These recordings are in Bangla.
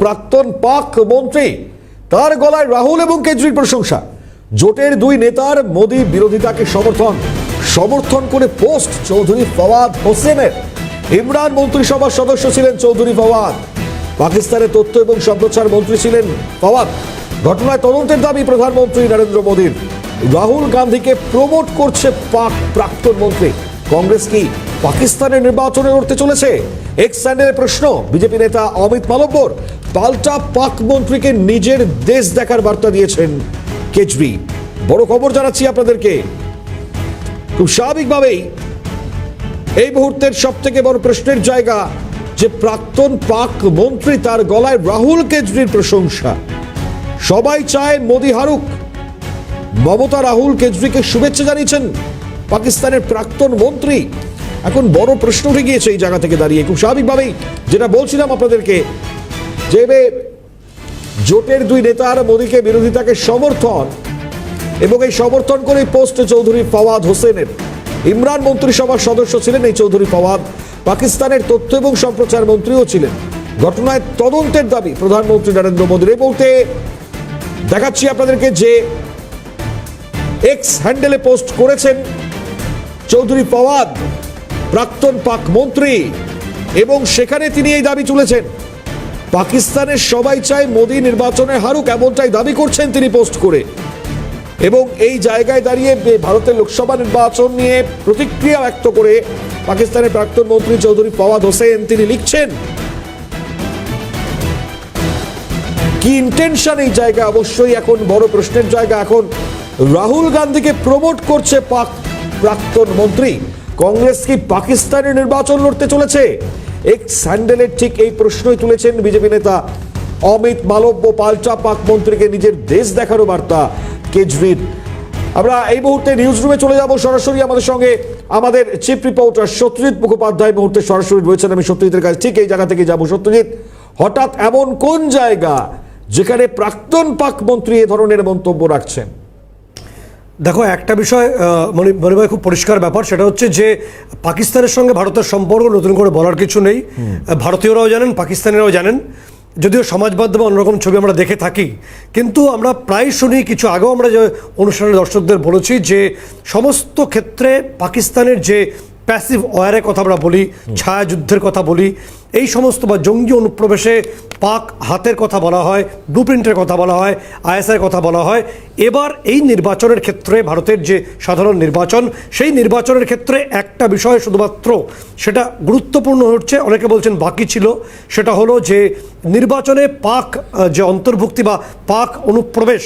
প্রাক্তন পাক মন্ত্রী। তার গলায় রাহুল এবং কেজরির প্রশংসা। জোটের দুই নেতার মোদী বিরোধিতাকে সমর্থন। সমর্থন করে পোস্ট চৌধুরী ফওয়াদ হোসেনের। ইমরান মন্ত্রিসভার সদস্য ছিলেন চৌধুরী ফওয়াদ। পাকিস্তানের তথ্য এবং সম্প্রচার মন্ত্রী ছিলেন ফওয়াদ। ঘটনায় তদন্তের দাবি প্রধানমন্ত্রী নরেন্দ্র মোদীর। রাহুল গান্ধীকে প্রমোট করছে পাক প্রাক্তন মন্ত্রী। কংগ্রেস কি পাকিস্তানের নির্বাচনে লড়তে চলেছে? এক্স স্যান্ডেলের প্রশ্ন, বিজেপি নেতা অমিত মালব্বর পাল্টা পাক মন্ত্রীকে নিজের দেশ দেখার বার্তা দিয়েছেন কেজরি। বড় খবর জানাচ্ছি আপনাদেরকে। খুব স্বাভাবিকভাবেই এই মুহূর্তের সব থেকে বড় প্রশ্নের জায়গা যে প্রাক্তন পাক মন্ত্রী তার গলায় রাহুল কেজরির প্রশংসা। সবাই চায় মোদি হারুক। মমতা রাহুল কেজরিকে শুভেচ্ছা জানিয়েছেন পাকিস্তানের প্রাক্তন মন্ত্রী। এখন বড় প্রশ্ন উঠে গিয়েছে এই জায়গা থেকে দাঁড়িয়ে। খুব স্বাভাবিকভাবেই যেটা বলছিলাম আপনাদেরকে যে জোটের দুই নেতার মোদীকে বিরোধিতাকে সমর্থন এবং এই সমর্থন করে পোস্ট চৌধুরী ফওয়াদ হোসেনের। ইমরান মন্ত্রিসভার সদস্য ছিলেন এই চৌধুরী ফওয়াদ। পাকিস্তানের তথ্য এবং সম্প্রচার মন্ত্রীও ছিলেন। ঘটনায় তদন্তের দাবি প্রধানমন্ত্রী নরেন্দ্র মোদীর। এই মুহূর্তে দেখাচ্ছি আপনাদেরকে যে এক্স হ্যান্ডেলে পোস্ট করেছেন চৌধুরী ফওয়াদ, প্রাক্তন পাক মন্ত্রী, এবং সেখানে তিনি এই দাবি তুলেছেন। পাকিস্তানের সবাই চায় মোদী নির্বাচনে হারুক, এমনটাই দাবি করছেন তিনি পোস্ট করে। এবং এই জায়গায় দাঁড়িয়ে ভারতের লোকসভা নির্বাচন নিয়ে প্রতিক্রিয়া ব্যক্ত করে পাকিস্তানের প্রাক্তন মন্ত্রী চৌধুরী ফওয়াদ হোসেন, তিনি লিখছেন, কি ইন্টেনশন এই জায়গা? অবশ্যই এখন বড় প্রশ্নের জায়গা। এখন রাহুল গান্ধীকে প্রমোট করছে পাক প্রাক্তন মন্ত্রী। কংগ্রেস কি পাকিস্তানের নির্বাচন লড়তে চলেছে? এক স্যান্ডেলের ঠিক এই প্রশ্নই তুলেছেন বিজেপি নেতা অমিত মালব্য পাল্টা পাক মন্ত্রীকে নিজের দেশ দেখারও বার্তা কেজরির আমরা এই মুহূর্তে নিউজ রুমে চলে যাব। সরাসরি আমাদের সঙ্গে আমাদের চিফ রিপোর্টার সত্যজিৎ মুখোপাধ্যায় মুহূর্তে সরাসরি রয়েছেন। আমি সত্যজিতের কাছে ঠিক এই জায়গা থেকে যাব। সত্যজিৎ, হঠাৎ এমন কোন জায়গা যেখানে প্রাক্তন পাক মন্ত্রী এ ধরনের মন্তব্য রাখছেন? দেখো একটা বিষয় মনে মনে হয় খুব পরিষ্কার ব্যাপার সেটা হচ্ছে যে পাকিস্তানের সঙ্গে ভারতের সম্পর্ক নতুন করে বলার কিছু নেই। ভারতীয়রাও জানেন পাকিস্তানিরাও জানেন। যদিও সমাজ মাধ্যমে অন্যরকম ছবি আমরা দেখে থাকি কিন্তু আমরা প্রায় শুনি কিছু আগেও আমরা যে অনুষ্ঠানের দর্শকদের বলেছি যে সমস্ত ক্ষেত্রে পাকিস্তানের যে প্যাসিভ ওয়ারের কথা আমরা বলি ছায়াযুদ্ধের কথা বলি এই সমস্ত বা জঙ্গি অনুপ্রবেশে পাক হাতের কথা বলা হয় ব্লুপ্রিন্টের কথা বলা হয়, আইএসআই কথা বলা হয়। এবার এই নির্বাচনের ক্ষেত্রে ভারতের যে সাধারণ নির্বাচন, সেই নির্বাচনের ক্ষেত্রে একটা বিষয় শুধুমাত্র, সেটা গুরুত্বপূর্ণ হচ্ছে, অনেকে বলছেন বাকি ছিল, সেটা হলো যে নির্বাচনে পাক যে অন্তর্ভুক্তি বা পাক অনুপ্রবেশ,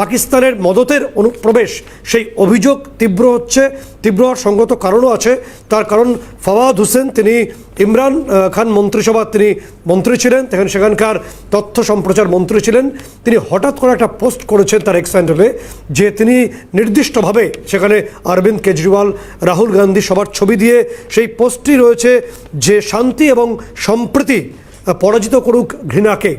পাকিস্তানের মদতের অনুপ্রবেশ, সেই অভিযোগ তীব্র হচ্ছে, তীব্র হওয়ার সঙ্গত কারণও আছে। তার কারণ ফওয়াদ হোসেন, তিনি ইমরান খান মন্ত্রিসভার তিনি মন্ত্রী ছিলেন। তখন সেখানকার তথ্য সম্প্রচার মন্ত্রী ছিলেন। তিনি হঠাৎ করে একটা পোস্ট করেছেন তার এক্স যে তিনি নির্দিষ্টভাবে সেখানে অরবিন্দ কেজরিওয়াল, রাহুল গান্ধী সবার ছবি দিয়ে সেই পোস্টটি রয়েছে যে শান্তি এবং সম্প্রীতি পরাজিত করুক ঘৃণাকে।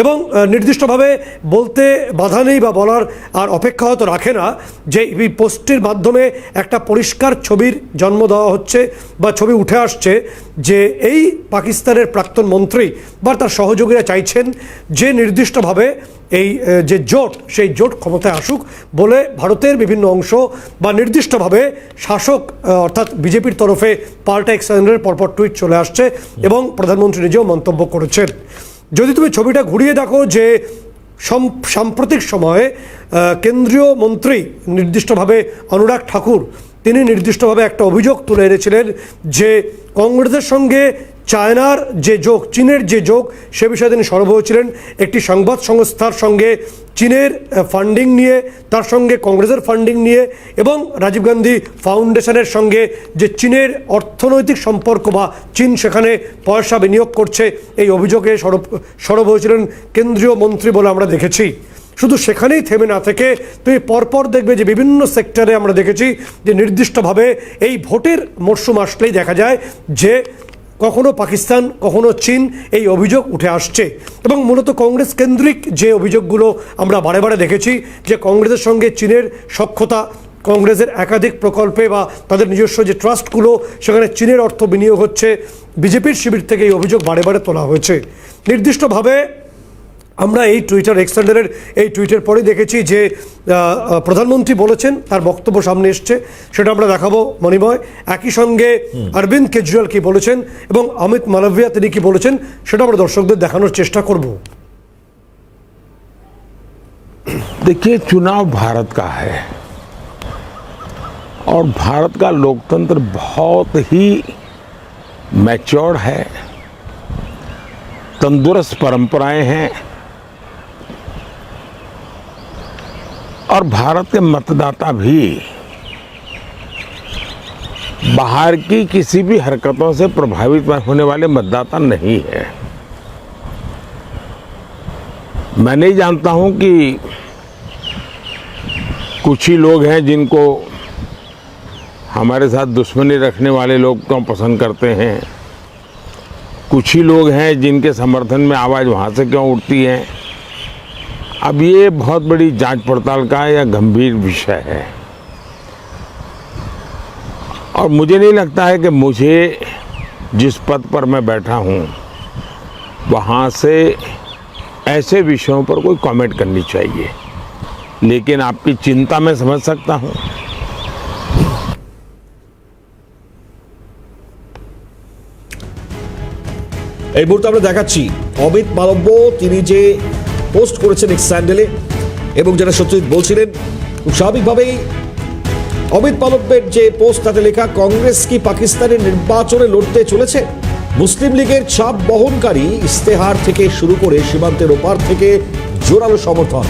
এবং নির্দিষ্টভাবে বলতে বাধা নেই বা বলার আর অপেক্ষা হয়তো রাখে না যে এই পোস্টের মাধ্যমে একটা পরিষ্কার ছবির জন্ম দেওয়া হচ্ছে বা ছবি উঠে আসছে যে এই পাকিস্তানের প্রাক্তন মন্ত্রী বা তার সহযোগীরা চাইছেন যে নির্দিষ্টভাবে এই যে জোট, সেই জোট ক্ষমতায় আসুক বলে ভারতের বিভিন্ন অংশ বা নির্দিষ্টভাবে শাসক অর্থাৎ বিজেপির তরফে পাল্টা এক্সচেঞ্জের পরপর টুইট চলে আসছে এবং প্রধানমন্ত্রী নিজেও মন্তব্য করেছেন। যদি তুমি ছবিটা ঘুরিয়ে দেখো যে সাম্প্রতিক সময়ে কেন্দ্রীয় মন্ত্রী নির্দিষ্টভাবে অনুরাগ ঠাকুর, তিনি নির্দিষ্টভাবে একটা অভিযোগ তুলে এনেছিলেন যে কংগ্রেসের সঙ্গে চায়নার যে যোগ, চীনের যে যোগ, সে বিষয়ে তিনি সরব হয়েছিলেন। একটি সংবাদ সংস্থার সঙ্গে চীনের ফান্ডিং নিয়ে, তার সঙ্গে কংগ্রেসের ফান্ডিং নিয়ে এবং রাজীব গান্ধী ফাউন্ডেশনের সঙ্গে যে চীনের অর্থনৈতিক সম্পর্ক বা চীন সেখানে পয়সা বিনিয়োগ করছে, এই অভিযোগে সরব সরব হয়েছিলেন কেন্দ্রীয় মন্ত্রী বলে আমরা দেখেছি। শুধু সেখানেই থেমে না থেকে তুমি পরপর দেখবে যে বিভিন্ন সেক্টরে আমরা দেখেছি যে নির্দিষ্টভাবে এই ভোটের মরশুম আসলেই দেখা যায় যে কখনো পাকিস্তান, কখনো চীন এই অভিযোগ উঠে আসছে। এবং মূলত কংগ্রেস কেন্দ্রিক যে অভিযোগগুলো আমরা বারে বারে দেখেছি, যে কংগ্রেসের সঙ্গে চীনের সক্ষতা, কংগ্রেসের একাধিক প্রকল্পে বা তাদের নিজস্ব যে ট্রাস্টগুলো, সেখানে চীনের অর্থ বিনিয়োগ হচ্ছে। বিজেপির শিবির থেকে এই অভিযোগ বারে বারে তোলা হয়েছে। নির্দিষ্টভাবে আমরা এই টুইটার এক্সটেন্ডারের এই টুইটের পরেই দেখেছি যে আহ, আহ, প্রধানমন্ত্রী বলেছেন তার বক্তব্য সামনে এসছে সেটা আমরা দেখাবো মণিময় একই সঙ্গে অরবিন্দ কেজরিওয়াল কি বলেছেন এবং অমিত মালভিয়া তিনি কি বলেছেন সেটা আমরা দর্শকদের দেখানোর চেষ্টা করব देखिए चुनाव भारत का है और भारत का लोकतंत्र बहुत ही मैच्योर्ड है तंदुरुस्त परंपराएं हैं और भारत के मतदाता भी बाहर की किसी भी हरकतों से प्रभावित होने वाले मतदाता नहीं है। मैं नहीं जानता हूँ कि कुछ ही लोग हैं जिनको हमारे साथ दुश्मनी रखने वाले लोग क्यों पसंद करते हैं। कुछ ही लोग हैं जिनके समर्थन में आवाज़ वहाँ से क्यों उठती है। अब ये बहुत बड़ी जांच पड़ताल का या गंभीर विषय है और मुझे नहीं लगता है कि मुझे जिस पद पर मैं बैठा हूँ वहाँ से ऐसे विषयों पर कोई कमेंट करनी चाहिए लेकिन आपकी चिंता मैं समझ सकता हूँ এই মুহূর্তে আমরা দেখাচ্ছি অমিত মালব্য তিনি যে পোস্ট করেছেন এক্স স্যান্ডেলে এবং যারা সত্যজিৎ বলছিলেন, স্বাভাবিকভাবেই অমিত মালব্যের যে পোস্ট, তাতে লেখা, কংগ্রেস কি পাকিস্তানের নির্বাচনে লড়তে চলেছে? মুসলিম লীগের চাপ বহনকারী ইস্তেহার থেকে শুরু করে সীমান্তের ওপার থেকে জোরালো সমর্থন।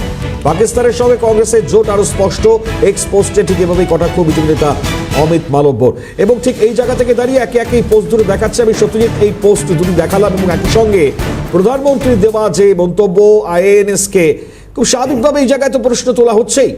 পাকিস্তানের সঙ্গে কংগ্রেসের জোট আরও স্পষ্ট এক্স পোস্টে ঠিক এভাবেই কটাক্ষ বিজেপি নেতা অমিত মালব্যর। এবং ঠিক এই জায়গা থেকে দাঁড়িয়ে একে একে এই পোস্ট দুটো দেখাচ্ছে। আমি সত্যজিৎ এই পোস্ট দুটি দেখালাম এবং একই সঙ্গে প্রধানমন্ত্রীর দেওয়া যে মন্তব্য আইএনএস কে খুব স্বাভাবিকভাবে এই জায়গায় তো প্রশ্ন তোলা হচ্ছেই।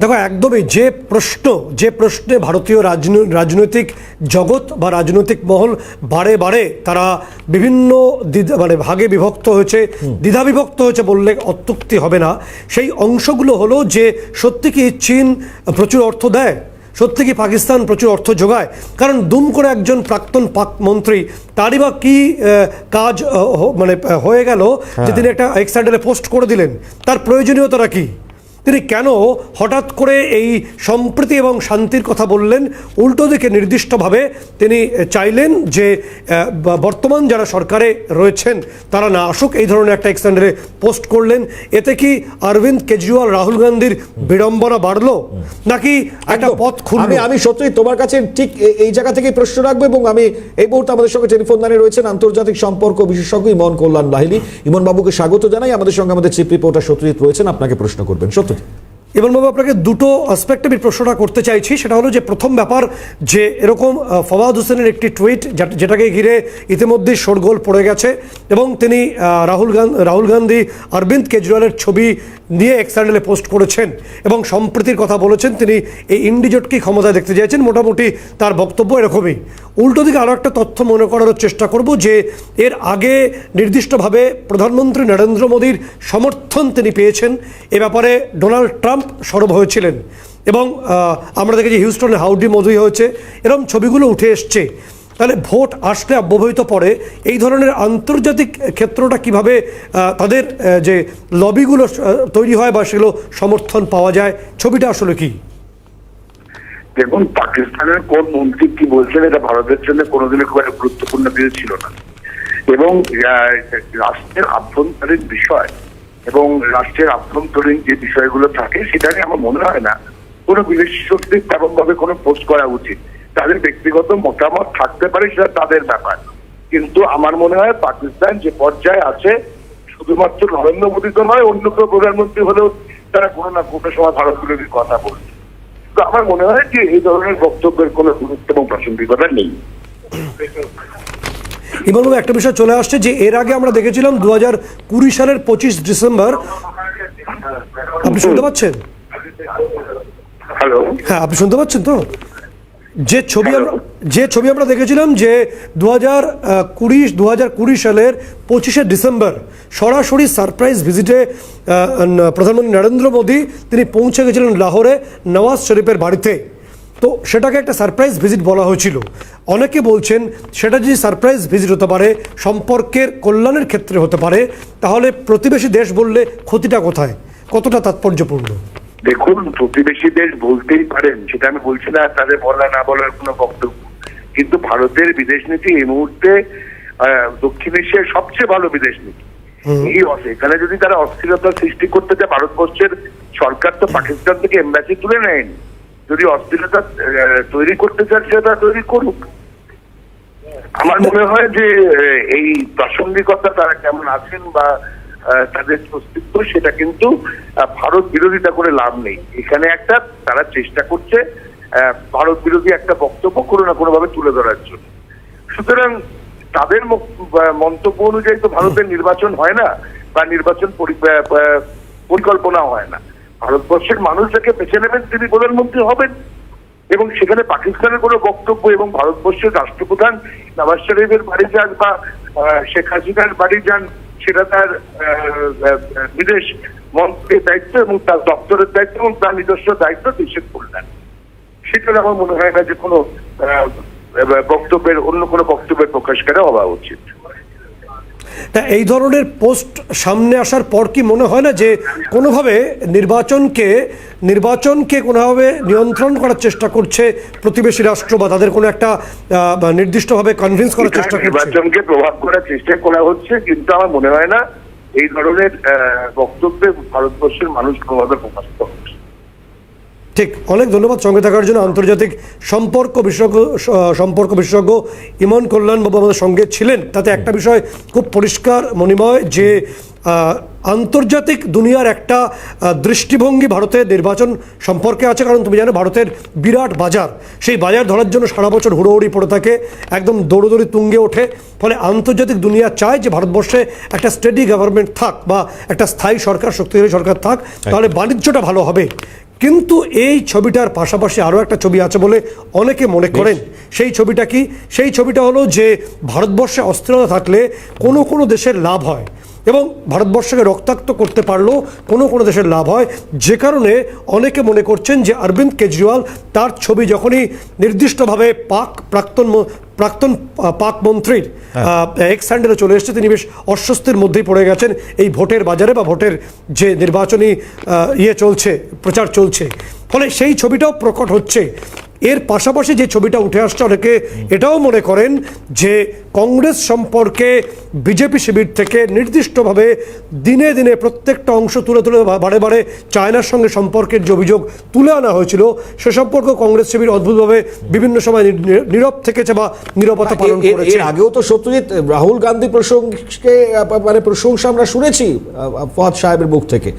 দেখো একদমই যে প্রশ্ন যে প্রশ্নে ভারতীয় রাজনৈ- রাজনৈতিক জগৎ বা রাজনৈতিক মহল বারে বারে তারা বিভিন্ন মানে ভাগে বিভক্ত হয়েছে দ্বিধা বিভক্ত হয়েছে বললে অত্যুক্তি হবে না। সেই অংশগুলো হলো যে সত্যি কি চীন প্রচুর অর্থ দেয়? সত্যি কি পাকিস্তান প্রচুর অর্থ যোগায়? কারণ দুম করে একজন প্রাক্তন পাক মন্ত্রী তারই বা কি কাজ মানে হয়ে গেল যে তিনি একটা এক্সাইডেলে পোস্ট করে দিলেন। তার প্রয়োজনীয়তাটা কি? তিনি কেন হঠাৎ করে এই সম্প্রীতি এবং শান্তির কথা বললেন? উল্টো দিকে নির্দিষ্টভাবে তিনি চাইলেন যে বর্তমান যারা সরকারে রয়েছেন তারা না আসুক এই ধরনের একটা এক্সটেন্ডারে পোস্ট করলেন। এতে কি অরবিন্দ কেজরিওয়াল রাহুল গান্ধীর বিড়ম্বনা বাড়লো? নাকি একটা পথ খুলবে আমি সত্যি তোমার কাছে ঠিক এই জায়গা থেকে প্রশ্ন রাখব এবং আমি এই মুহূর্তে আমাদের সঙ্গে টেলিফোন লাইনে রয়েছেন আন্তর্জাতিক সম্পর্ক বিশেষজ্ঞ ইমন কল্যাণ লাহিলি ইমন বাবুকে স্বাগত জানাই। আমাদের সঙ্গে আমাদের চিফ রিপোর্টার সত্যজিৎ রয়েছেন আপনাকে প্রশ্ন করবেন। সত্যজিৎ এবং বাবু, আপনাকে দুটো আসপেক্টে আমি প্রশ্নটা করতে চাইছি। সেটা হলো যে প্রথম ব্যাপার যে এরকম ফওয়াদ হোসেনের একটি টুইট যেটা- যেটাকে ঘিরে ইতিমধ্যেই শোরগোল পড়ে গেছে এবং তিনি রাহুল গান্ধী রাহুল গান্ধী, অরবিন্দ কেজরিওয়ালের ছবি নিয়ে এক পোস্ট করেছেন এবং সম্প্রীতির কথা বলেছেন তিনি। এই ইন্ডিজোটকেই ক্ষমতায় দেখতে চাইছেন? মোটামুটি তার বক্তব্য এরকমই। উল্টো দিকে আরও একটা তথ্য মনে করার চেষ্টা করব যে এর আগে নির্দিষ্টভাবে প্রধানমন্ত্রী নরেন্দ্র মোদীর সমর্থন তিনি পেয়েছেন। এ ব্যাপারে ডোনাল্ড ট্রাম্প সরব হয়েছিলেন এবং আমরা দেখেছি হিউস্টনে হাউডি মোদি হয়েছে এরকম ছবিগুলো উঠে এসছে। তাহলে ভোট আসলে অব্যবহিত পড়ে এই ধরনের আন্তর্জাতিক ক্ষেত্রটা কীভাবে তাদের যে লবিগুলো তৈরি হয় বা সেগুলো সমর্থন পাওয়া যায়, ছবিটা আসলে কি? দেখুন, পাকিস্তানের কোন মন্ত্রী কি বলছেন, এটা ভারতের জন্য কোনোদিনই খুব একটা গুরুত্বপূর্ণ কিছু ছিল না। এবং রাষ্ট্রের আভ্যন্তরীণ বিষয় এবং রাষ্ট্রের আভ্যন্তরীণ যে বিষয়গুলো থাকে, সেটা নিয়ে আমার মনে হয় না কোনো তেমন ভাবে কোনো পোস্ট করা উচিত। তাদের ব্যক্তিগত মতামত থাকতে পারে, সেটা তাদের ব্যাপার। কিন্তু আমার মনে হয় পাকিস্তান যে পর্যায়ে আছে, শুধুমাত্র নরেন্দ্র মোদী তো নয় অন্য কেউ প্রধানমন্ত্রী হলেও তারা কোনো না কোনো সময় ভারত বিরোধী কথা বলছে তো আমার মনে হয় যে এই ধরনের বক্তব্যের কোনো গুরুত্ব এবং প্রাসঙ্গিকতা নেই। ইমানুল একটা বিষয় চলে আসছে যে এর আগে আমরা দেখেছিলাম দু হাজার কুড়ি সালের পঁচিশ ডিসেম্বর। আপনি শুনতে পাচ্ছেন? হ্যালো। হ্যাঁ আপনি শুনতে পাচ্ছেন তো? যে ছবি আমরা যে ছবি আমরা দেখেছিলাম যে দু হাজার কুড়ি দু হাজার কুড়ি সালের পঁচিশে ডিসেম্বর সরাসরি সারপ্রাইজ ভিজিটে প্রধানমন্ত্রী নরেন্দ্র মোদী তিনি পৌঁছে গেছিলেন লাহোরে নওয়াজ শরীফের বাড়িতে। তো সেটাকে একটা সারপ্রাইজ ভিজিট বলা হয়েছিল। অনেকে বলছেন সেটা যদি সারপ্রাইজ ভিজিট হতে পারে সম্পর্কের কল্যাণের ক্ষেত্রে হতে পারে তাহলে প্রতিবেশী দেশ বললে ক্ষতিটা কোথায়? কতটা তাৎপর্যপূর্ণ? দেখুন প্রতিবেশী দেশ বলতেই পারেন সেটা আমি বলছি না তাদের বলা না বলার কোনো বক্তব্য। কিন্তু ভারতের বিদেশ নীতি এই মুহূর্তে দক্ষিণ এশিয়ার সবচেয়ে ভালো বিদেশ নীতি। এই এখানে যদি তারা অস্থিরতা সৃষ্টি করতে চায় ভারতবর্ষের সরকার তো পাকিস্তান থেকে এম্বাসি তুলে নেয়নি। যদি অস্থিরতা তৈরি করতে চান, সেটা তৈরি করুক। আমার মনে হয় যে এই প্রাসঙ্গিকতা তারা কেমন আছেন বা তাদের অস্তিত্ব, সেটা কিন্তু ভারত বিরোধিতা করে লাভ নেই। এখানে একটা তারা চেষ্টা করছে ভারত বিরোধী একটা বক্তব্য কোনো না কোনো ভাবে তুলে ধরার জন্য। সুতরাং তাদের মন্তব্য অনুযায়ী তো ভারতের নির্বাচন হয় না, বা নির্বাচন পরিকল্পনা হয় না। ভারতবর্ষের মানুষ যাকে বেছে নেবেন, তিনি প্রধানমন্ত্রী হবেন। এবং সেখানে পাকিস্তানের কোনো বক্তব্য এবং ভারতবর্ষের রাষ্ট্রপ্রধান নওয়াজ শরীফের বাড়ি যান বা শেখ হাসিনার বাড়ি যান, সেটা তার বিদেশ মন্ত্রীর দায়িত্ব এবং তার দপ্তরের দায়িত্ব এবং তার নিজস্ব দায়িত্ব দেশের কল্যাণ সেটা আমার মনে হয় না যে কোনো বক্তব্যের, অন্য কোনো বক্তব্যের প্রকাশ করা হওয়া উচিত। তা এই ধরনের পোস্ট সামনে আসার পর কি মনে হয় না যে কোনোভাবে নির্বাচনকে নির্বাচনকে কোনোভাবে নিয়ন্ত্রণ করার চেষ্টা করছে প্রতিবেশী রাষ্ট্র বা তাদের কোনো একটা আহ, নির্দিষ্টভাবে কনভিন্স করার চেষ্টা করছে? নির্বাচনকে প্রভাব করার চেষ্টা করা হচ্ছে কিন্তু আমার মনে হয় না এই ধরনের আহ, বক্তব্যে ভারতবর্ষের মানুষ কোনোভাবে প্রকাশিত ঠিক অনেক ধন্যবাদ সঙ্গে থাকার জন্য। আন্তর্জাতিক সম্পর্ক বিশেষজ্ঞ সম্পর্ক বিশেষজ্ঞ ইমন কল্যাণবাবু আমাদের সঙ্গে ছিলেন। তাতে একটা বিষয় খুব পরিষ্কার মণিময় যে আন্তর্জাতিক দুনিয়ার একটা দৃষ্টিভঙ্গি ভারতের নির্বাচন সম্পর্কে আছে। কারণ তুমি জানো ভারতের বিরাট বাজার সেই বাজার ধরার জন্য সারা বছর হুড়োহুড়ি পড়ে থাকে একদম দৌড়োদৌড়ি তুঙ্গে ওঠে। ফলে আন্তর্জাতিক দুনিয়া চায় যে ভারতবর্ষে একটা স্টেডি গভর্নমেন্ট থাক বা একটা স্থায়ী সরকার শক্তিশালী সরকার থাক তাহলে বাণিজ্যটা ভালো হবে। কিন্তু এই ছবিটার পাশাপাশি আরও একটা ছবি আছে বলে অনেকে মনে করেন। সেই ছবিটা কি? সেই ছবিটা হলো যে ভারতবর্ষে অস্থিরতা থাকলে কোনো কোনো দেশের লাভ হয়। এবং ভারতবর্ষকে রক্তাক্ত করতে পারলেও কোনো কোনো দেশের লাভ হয়। যে কারণে অনেকে মনে করছেন যে অরবিন্দ কেজরিওয়াল তার ছবি যখনই নির্দিষ্টভাবে পাক প্রাক্তন ম- প্রাক্তন পাক মন্ত্রীর এক্স স্যান্ডেলে চলে এসেছে তিনি বেশ অস্বস্তির মধ্যেই পড়ে গেছেন এই ভোটের বাজারে বা ভোটের যে নির্বাচনী ইয়ে চলছে প্রচার চলছে। ফলে সেই ছবিটাও প্রকট হচ্ছে। এর পাশাপাশি যে ছবিটা উঠে আসছে অনেকে এটাও মনে করেন যে কংগ্রেস সম্পর্কে বিজেপি শিবির থেকে নির্দিষ্টভাবে দিনে দিনে প্রত্যেকটা অংশ তুলে তুলে বারে বারে চায়নার সঙ্গে সম্পর্কের যে অভিযোগ তুলে আনা হয়েছিল সে সম্পর্কে কংগ্রেস শিবির অদ্ভুতভাবে বিভিন্ন সময় নীরব থেকেছে বা নীরবতা পালন এ- এ- করেছে। এর আগেও তো সত্যজিৎ রাহুল গান্ধী প্রসঙ্গকে মানে প্রশংসা আমরা শুনেছি আহ, ফাদ সাহেবের মুখ থেকে।